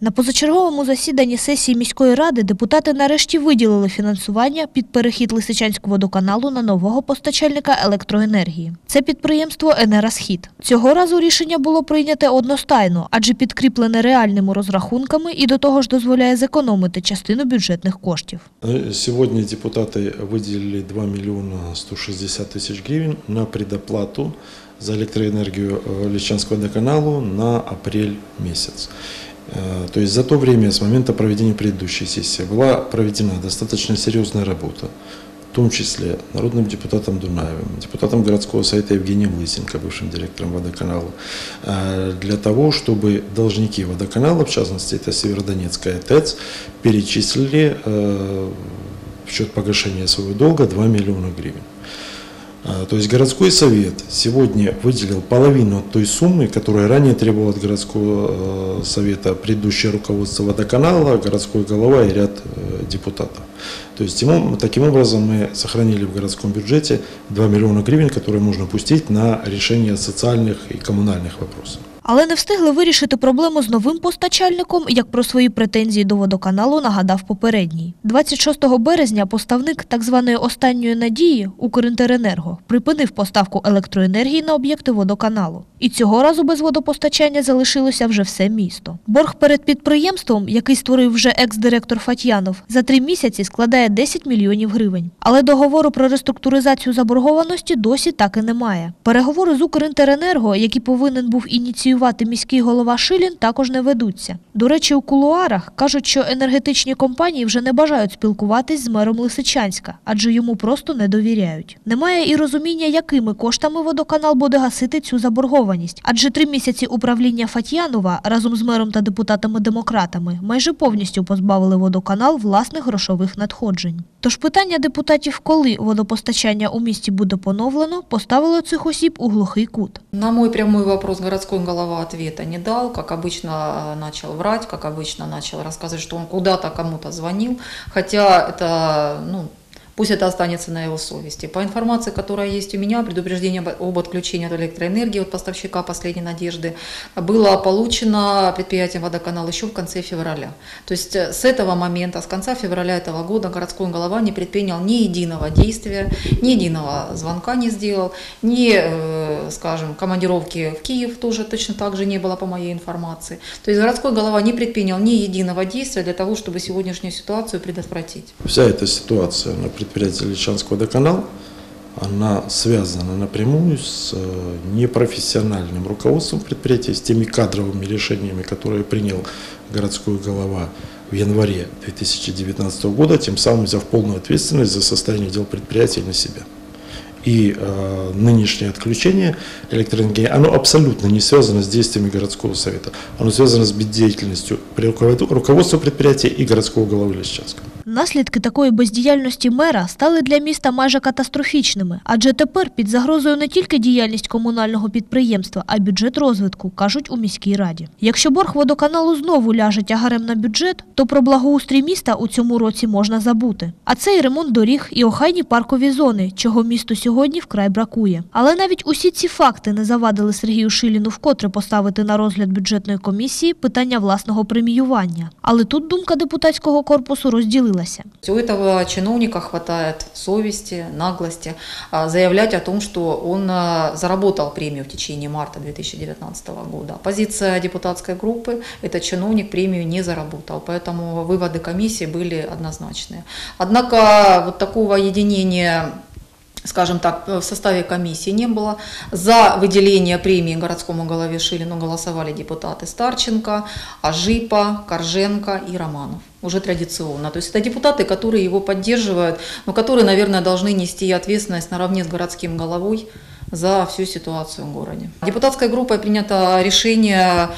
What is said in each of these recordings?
На позачерговому засіданні сесії міської ради депутати нарешті виділили фінансування під перехід Лисичанського водоканалу на нового постачальника електроенергії. Це підприємство «Енеросхід». Цього разу рішення було прийняте одностайно, адже підкріплене реальними розрахунками і до того ж дозволяє зекономити частину бюджетних коштів. Э, Сегодня депутаты выделили 2 миллиона 160 тысяч гривен на предоплату за электроэнергию э, Личанского водоканалу на апрель месяц. Э, То есть за то время с момента проведения предыдущей сессии была проведена достаточно серьезная работа, в том числе народным депутатом Дунаевым, депутатом городского совета Евгением Лысенко, бывшим директором водоканала, э, для того, чтобы должники водоканала, в частности это Северодонецкая ТЭЦ, перечислили э, в счет погашения своего долга 2 миллиона гривен. А, То есть городской совет сегодня выделил половину той суммы, которую ранее требовал от городского э, совета предыдущее руководство водоканала, городской голова и ряд э, депутатов. То есть таким образом мы сохранили в городском бюджете 2 миллиона гривен, которые можно пустить на решение социальных и коммунальных вопросов. Але не встигли вирішити проблему з новим постачальником, як про свої претензії до водоканалу нагадав попередній. 26 березня поставник так званої останньої надії Укрінтеренерго припинив поставку електроенергії на об'єкти водоканалу. І цього разу без водопостачання залишилося вже все місто. Борг перед підприємством, який створив вже екс-директор Фатьянов, за три місяці складає 10 мільйонів гривень. Але договору про реструктуризацію заборгованості досі так і немає. Переговори з Укрінтеренерго, які повинен був ініціювати міський голова Шилін, також не ведуться. До речі, у кулуарах кажуть, що енергетичні компанії вже не бажають спілкуватись з мером Лисичанська, адже йому просто не довіряють. Немає і розуміння, якими коштами водоканал буде гасити цю заборгованість, адже три місяці управління Фатьянова разом з мером та депутатами-демократами майже повністю позбавили водоканал власних грошових надходжень. Тож питання депутатів, коли водопостачання у місті буде поновлено, поставило цих осіб у глухий кут. На мой прямой вопрос городской голова ответа не дал, как обычно э, начал врать, как обычно начал рассказывать, что он куда-то кому-то звонил, хотя это, ну, пусть это останется на его совести. По информации, которая есть у меня, предупреждение об- отключении от электроэнергии от поставщика последней надежды было получено предприятием водоканал еще в конце февраля. То есть э, с этого момента, с конца февраля этого года городской голова не предпринял ни единого действия, ни единого звонка не сделал, ни, э, скажем, командировки в Киев тоже точно так же не было по моей информации. То есть городской голова не предпринял ни единого действия для того, чтобы сегодняшнюю ситуацию предотвратить. Вся эта ситуация на предприятии Личанского водоканал, она связана напрямую с э, непрофессиональным руководством предприятия, с теми кадровыми решениями, которые принял городской голова в январе 2019 года, тем самым взяв полную ответственность за состояние дел предприятия на себя. И э, нынешнее отключение электроэнергии, оно абсолютно не связано с действиями городского совета. Оно связано с руковод- руководства предприятия и городского головы Лисичанского. Наслідки такої бездіяльності мера стали для міста майже катастрофічними, адже тепер під загрозою не тільки діяльність комунального підприємства, а й бюджет розвитку, кажуть у міській раді. Якщо борг водоканалу знову ляже тягарем на бюджет, то про благоустрій міста у цьому році можна забути. А це і ремонт доріг, і охайні паркові зони, чого місту сьогодні вкрай бракує. Але навіть усі ці факти не завадили Сергію Шиліну вкотре поставити на розгляд бюджетної комісії питання власного преміювання. Але тут думка депутатського корпусу розділилася. У этого чиновника хватает совести, наглости а, заявлять о том, что он а, заработал премию в течение марта 2019 года. Позиция депутатской группы – этот чиновник премию не заработал, поэтому выводы комиссии были однозначные. Однако вот такого единения скажем так, в составе комиссии не было. За выделение премии городскому голове Шилину голосовали депутаты Старченко, Ажипа, Корженко и Романов Уже традиционно. То есть это депутаты, которые его поддерживают, но которые, наверное, должны нести ответственность наравне с городским головой за всю ситуацию в городе. Депутатской группой принято решение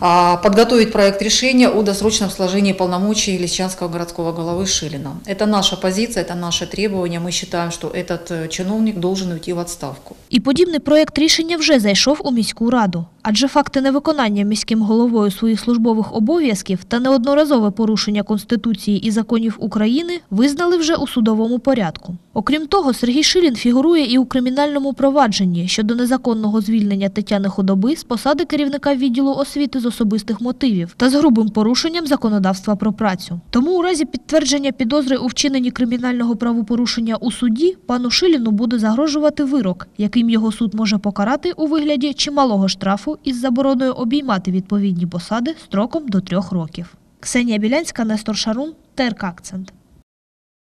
а, подготовить проект решения о досрочном сложении полномочий Лисичанского городского головы Шилина. Это наша позиция, это наше требование. Мы считаем, что этот э, чиновник должен уйти в отставку. І подібний проєкт рішення вже зайшов у міську раду. Адже факти невиконання міським головою своїх службових обов'язків та неодноразове порушення Конституції і законів України визнали вже у судовому порядку. Окрім того, Сергій Шилін фігурує і у кримінальному провадженні щодо незаконного звільнення Тетяни Худоби з посади керівника відділу освіти з особистих мотивів та з грубим порушенням законодавства про працю. Тому у разі підтвердження підозри у вчиненні кримінального правопорушення у суді пану Шиліну буде загрожувати вирок, яким його суд може покарати у вигляді чималого штрафу із забороною обіймати відповідні посади строком до трьох років. Ксенія Білянська, Нестор Шарун, ТРК «Акцент».